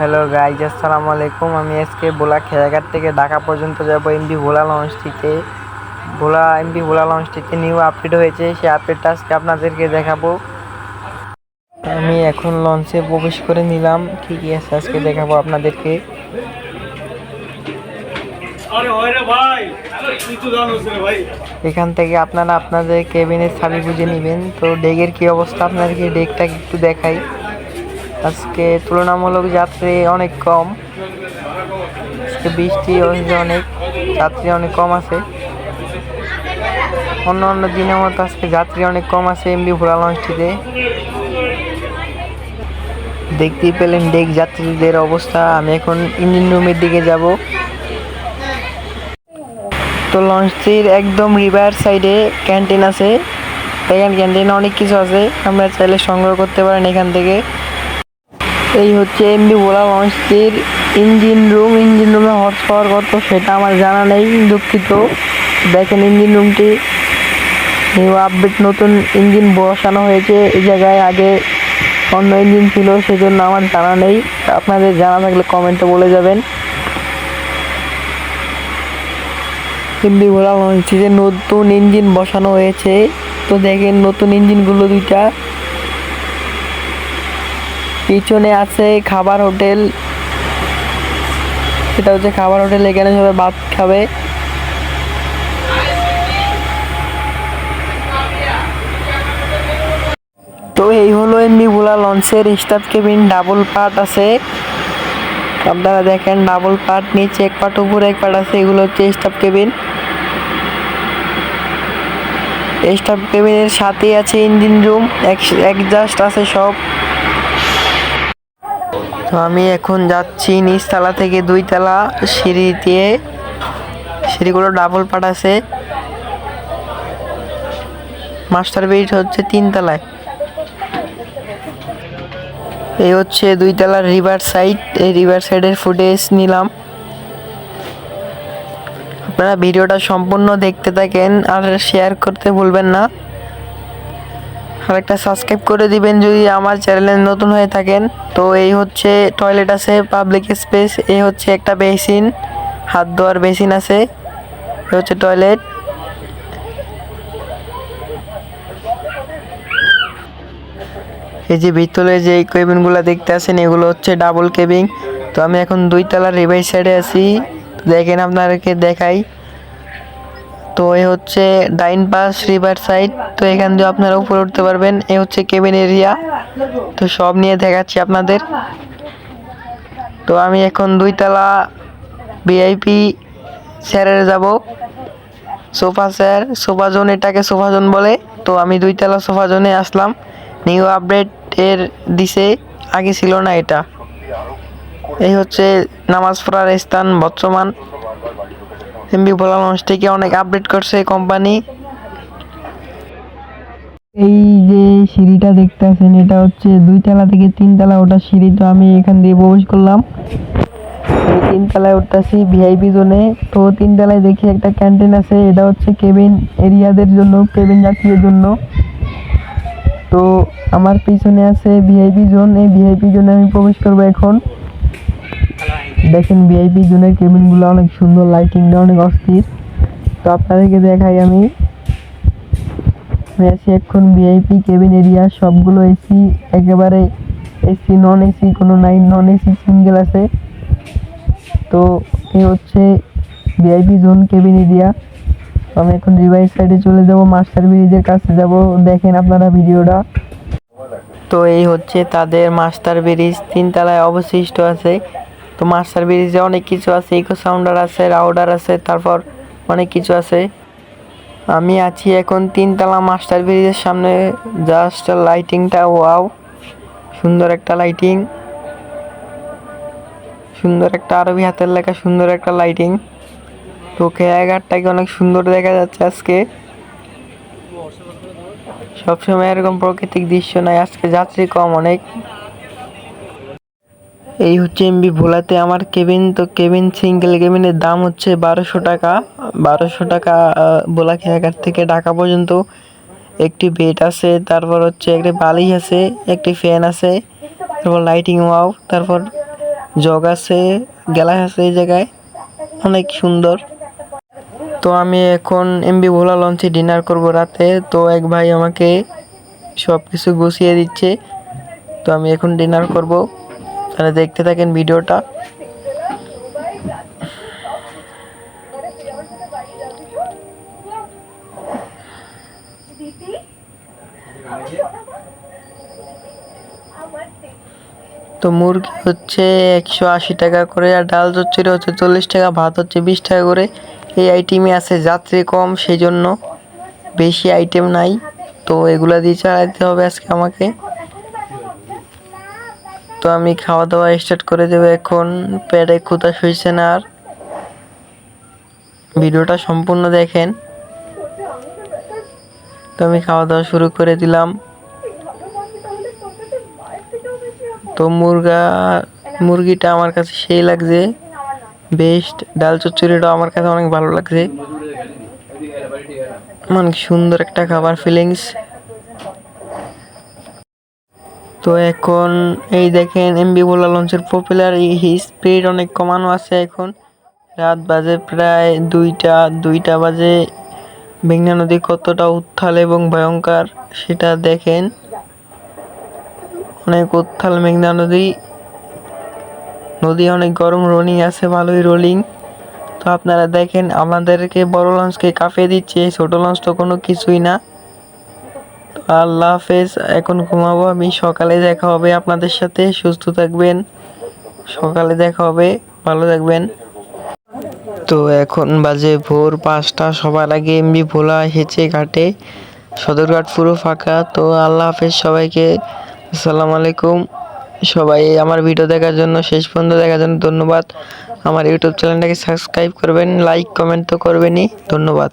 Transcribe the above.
Hello guys আসসালামু আলাইকুম। আমি আজকে ভোলা খেয়াঘাট থেকে ঢাকা পর্যন্ত যাব এমবি ভোলা লঞ্চটিতে ভোলা এমবি ভোলা লঞ্চটিতে নিউ আপডেট হয়েছে সেই আপডেটটা আজকে আপনাদেরকে দেখাবো। আমি এখন লঞ্চে প্রবেশ করে নিলাম। কি কি আছে আজকে দেখাবো আপনাদেরকে। এখান থেকে আপনারা আপনাদের কেবিনের চাবি বুঝে নেবেন। তো ডেকের কি অবস্থা? আপনাদেরকে ডেকটা একটু দেখাই। আজকে তুলনামূলক যাত্রী অনেক কম। আজকে বৃষ্টি অনেক, যাত্রী অনেক কম আছে। অন্য অন্য দিনের মতো আজকে যাত্রী অনেক কম আছে এমবি ভোলা লঞ্চটিতে দেখতেই পেলেন ডেক যাত্রীদের অবস্থা। আমি এখন ইঞ্জিন রুমের দিকে যাব। তো লঞ্চটির একদম রিভার সাইডে ক্যান্টিন আছে। এখানে ক্যান্টিনে অনেক কিছু আছে। আমরা চাইলে সংগ্রহ করতে পারেন এখান থেকে। এই হচ্ছে এমবি ভোলা লঞ্চটির ইঞ্জিন রুম, ইঞ্জিন রুমে হর্স পাওয়ার কত সেটা আমার জানা নেই, দুঃখিত। দেখেন ইঞ্জিন রুমটি। নিউ আপডেট, নতুন ইঞ্জিন বসানো হয়েছে। এই জায়গায় আগে অন্য ইঞ্জিন ছিল, সেজন্য আমার জানা নেই। আপনাদের জানা থাকলে কমেন্টে বলে যাবেন। এমবি ভোলা লঞ্চটিতে নতুন ইঞ্জিন বসানো হয়েছে। তো দেখেন নতুন ইঞ্জিনগুলো দুইটা। পিছনে আছে খাবার হোটেল। এটা হচ্ছে খাবার হোটেল, এখানে সবাই ভাত খাবে। তো এই হলো এমনি ভোলা লঞ্চের স্টাফ কেবিন, ডাবল পার্ট আছে। আপনারা দেখেন ডাবল পার্ট, নিচে এক পার্ট, উপরে এক পার্ট আছে, এগুলো হচ্ছে স্টাফ কেবিন। স্টাফ কেবিনের সাথেই আছে ইঞ্জিন রুম এক জাস্ট আছে সব। তো আমি এখন যাচ্ছি নিচতলা থেকে দুই তলা সিঁড়ি দিয়ে। সিঁড়িগুলো ডাবল পাট আছে। মাস্টার বেড হচ্ছে তিন তলায় এই হচ্ছে দুই তলার রিভার সাইড এই রিভার সাইডের ফুটেজ নিলাম। আপনারা ভিডিওটা সম্পূর্ণ দেখতে থাকেন আর শেয়ার করতে ভুলবেন না। আর একটা সাবস্ক্রাইব করে দিবেন যদি আমার চ্যানেলে নতুন হয়ে থাকেন। তো এই হচ্ছে টয়লেট আছে পাবলিক স্পেস এই হচ্ছে একটা বেসিন হাত ধোয়ার বেসিন আছে, এই হচ্ছে টয়লেট এই যে ভিতরে যে কেবিনগুলো দেখতে আছেন, এগুলো হচ্ছে ডাবল কেবিন তো আমি এখন দুই তলার রিভাই সাইডে আছি। দেখেন আপনাদেরকে দেখাই। তো এ হচ্ছে ডাইন পাস রিভার সাইড। তো এখান দিয়ে আপনারা উপরে উঠতে পারবেন। এ হচ্ছে কেবিন এরিয়া। তো সব নিয়ে দেখাচ্ছি আপনাদের। তো আমি এখন দুইতলা ভিআইপি স্যারের যাব। সোফা স্যার, সোফা জোন এটাকে সোফা জোন বলে। তো আমি দুইতলা সোফা জোনে আসলাম। নিউ আপডেট এর দিছে, আগে ছিল না এটা। এই হচ্ছে নামাজ পড়ার স্থান বর্তমান। ভোলা লঞ্চ থেকে অনেক আপডেট করছে কোম্পানি এই যে সিঁড়িটা দেখতেছেন এটা হচ্ছে দুই তলা থেকে তিন তলা ওটা সিঁড়ি, তো আমি এখান দিয়ে প্রবেশ করলাম। এই তিন তলায় উঠতেছি ভিআইপি জোনে তো তিন তলায় দেখি একটা ক্যান্টিন আছে, এটা হচ্ছে কেবিন এরিয়াদের জন্য কেবিন যাত্রীদের জন্য। তো আমার পিছনে আছে ভিআইপি জোন এই ভিআইপি জোনে আমি প্রবেশ করব এখন। দেখেন ভিআইপি জোনের কেবিনগুলো অনেক সুন্দর লাইটিংটা অনেক অস্থির। তো আপনাদেরকে দেখাই আমি। আছি এখন ভিআইপি কেবিন এরিয়া সবগুলো এসি একেবারে এসি নন এসি কোনো নাই নন এসি সিঙ্গেল আছে। তো এই হচ্ছে ভিআইপি জোন কেবিন এরিয়া আমি এখন রিভাইস সাইডে চলে যাব মাস্টার ব্রিজের কাছে যাব। দেখেন আপনারা ভিডিওটা। তো এই হচ্ছে তাদের মাস্টার ব্রিজ, তিনতলায় অবশিষ্ট আছে। তো মাস্টার ব্রিজে অনেক কিছু আছে ইকো সাউন্ডার আছে রাউডার আছে, তারপর অনেক কিছু আছে। আমি আছি এখন তিনতলা মাস্টার ব্রিজের সামনে জাস্ট লাইটিংটা ওয়াও সুন্দর একটা লাইটিং সুন্দর একটা আরবি হাতের লেখা, সুন্দর একটা লাইটিং তো খেয়াঘাটটাকে অনেক সুন্দর দেখা যাচ্ছে আজকে। সবসময় এরকম প্রাকৃতিক দৃশ্য নাই, আজকে যাত্রী কম, অনেক এই হচ্ছে এমবি ভোলাতে আমার কেবিন। তো কেবিন সিঙ্গেল কেবিনের দাম হচ্ছে বারোশো টাকা। বারোশো টাকা ভোলা খেয়াঘাট থেকে ঢাকা পর্যন্ত। একটি বেড আছে, তারপর হচ্ছে একটি বালিশ আছে, একটি ফ্যান আছে, তারপর লাইটিং ওয়াও তারপর জগ আছে, গ্যালাস আছে এই জায়গায়। অনেক সুন্দর। তো আমি এখন এমবি ভোলা লঞ্চে ডিনার করব রাতে। তো এক ভাই আমাকে সব কিছু গুছিয়ে দিচ্ছে। তো আমি এখন ডিনার করব। তাহলে দেখতে থাকেন ভিডিওটা। তো মুরগি হচ্ছে একশো আশি টাকা করে আর ডাল চচ্চড়ি হচ্ছে চল্লিশ টাকা, ভাত হচ্ছে বিশ টাকা করে। এই আইটেমে আছে, যাত্রী কম সেই জন্য বেশি আইটেম নাই। তো এগুলা দিয়ে চালাতে হবে আজকে আমাকে। তো আমি খাওয়া দাওয়া স্টার্ট করে দেবো এখন। পেটে ক্ষুতা শুইছে না আর। ভিডিওটা সম্পূর্ণ দেখেন। তো আমি খাওয়া দাওয়া শুরু করে দিলাম। তো মুরগা, মুরগিটা আমার কাছে সেই লাগছে। বেস্ট ডাল চচ্চড়িটা আমার কাছে অনেক ভালো লাগছে। মানে সুন্দর একটা খাবার ফিলিংস তো এখন এই দেখেন এমবি বোলা লঞ্চের পপুলার এই স্পিড অনেক কমানো আছে এখন। রাত বাজে প্রায় দুইটা দুইটা বাজে। মেঘনা নদী কতটা উত্থাল এবং ভয়ঙ্কর সেটা দেখেন। অনেক উত্থাল মেঘনা নদী। নদী অনেক গরম রোলিং আছে, ভালোই রোলিং তো আপনারা দেখেন, আমাদেরকে বড় লঞ্চকে কাঁপিয়ে দিচ্ছে ছোট লঞ্চ তো কোনো কিছুই না। আল্লাহ হাফেজ, এখন ঘুমাবো, আমি সকালে দেখা হবে আপনাদের সাথে, সুস্থ থাকবেন। সকালে দেখা হবে, ভালো থাকবেন। তো এখন বাজে ভোর পাঁচটা, সবার আগে এমনি ভোলা হেঁচে ঘাটে, সদরঘাট পুরো ফাঁকা। তো আল্লাহ হাফেজ সবাইকে, আসসালামু আলাইকুম। সবাই আমার ভিডিও দেখার জন্য, শেষ পর্যন্ত দেখার জন্য ধন্যবাদ। আমার ইউটিউব চ্যানেলটাকে সাবস্ক্রাইব করবেন, লাইক, কমেন্ট তো করবেনই। ধন্যবাদ।